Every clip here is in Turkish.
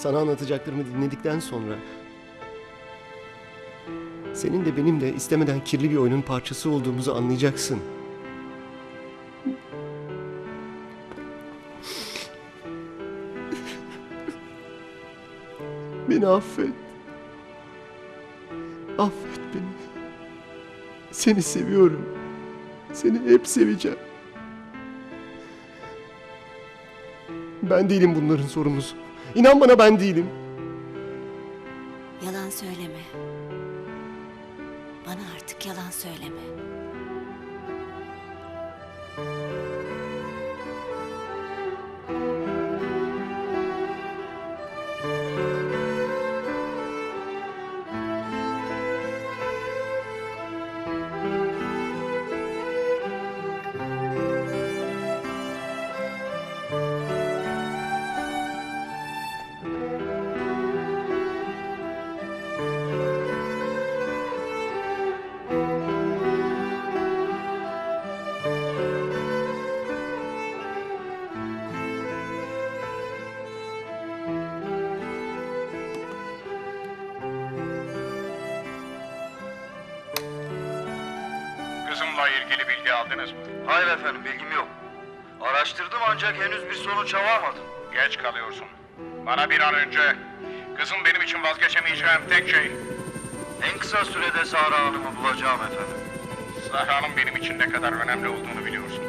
Sana anlatacaklarımı dinledikten sonra senin de benim de istemeden kirli bir oyunun parçası olduğumuzu anlayacaksın. Beni affet. Affet beni. Seni seviyorum. Seni hep seveceğim. Ben değilim bunların sorumlusu. İnan bana ben değilim. Yalan söyleme. Bana artık yalan söyleme. Kızımla ilgili bilgi aldınız mı? Hayır efendim bilgim yok. Araştırdım ancak henüz bir sonuç alamadım. Geç kalıyorsun. Bana bir an önce kızım benim için vazgeçemeyeceğim tek şey En kısa sürede Sahra Hanım'ı bulacağım efendim. Zahra'nın benim için ne kadar önemli olduğunu biliyorsun.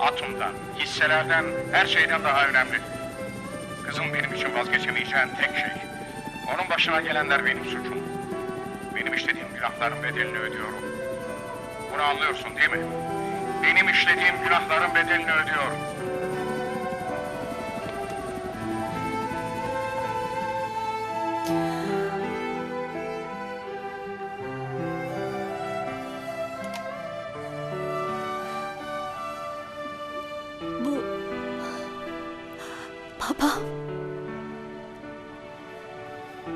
Atomdan, hisselerden, her şeyden daha önemli. Kızım benim için vazgeçemeyeceğim tek şey. Onun başına gelenler benim suçum. Benim işlediğim günahların bedelini ödüyorum. Bunu anlıyorsun değil mi? Benim işlediğim günahların bedelini ödüyorum. Bu... Babam.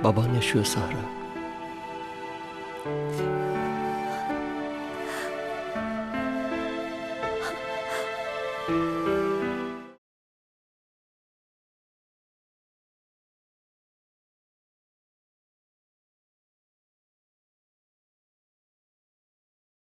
Baban yaşıyor Sahra.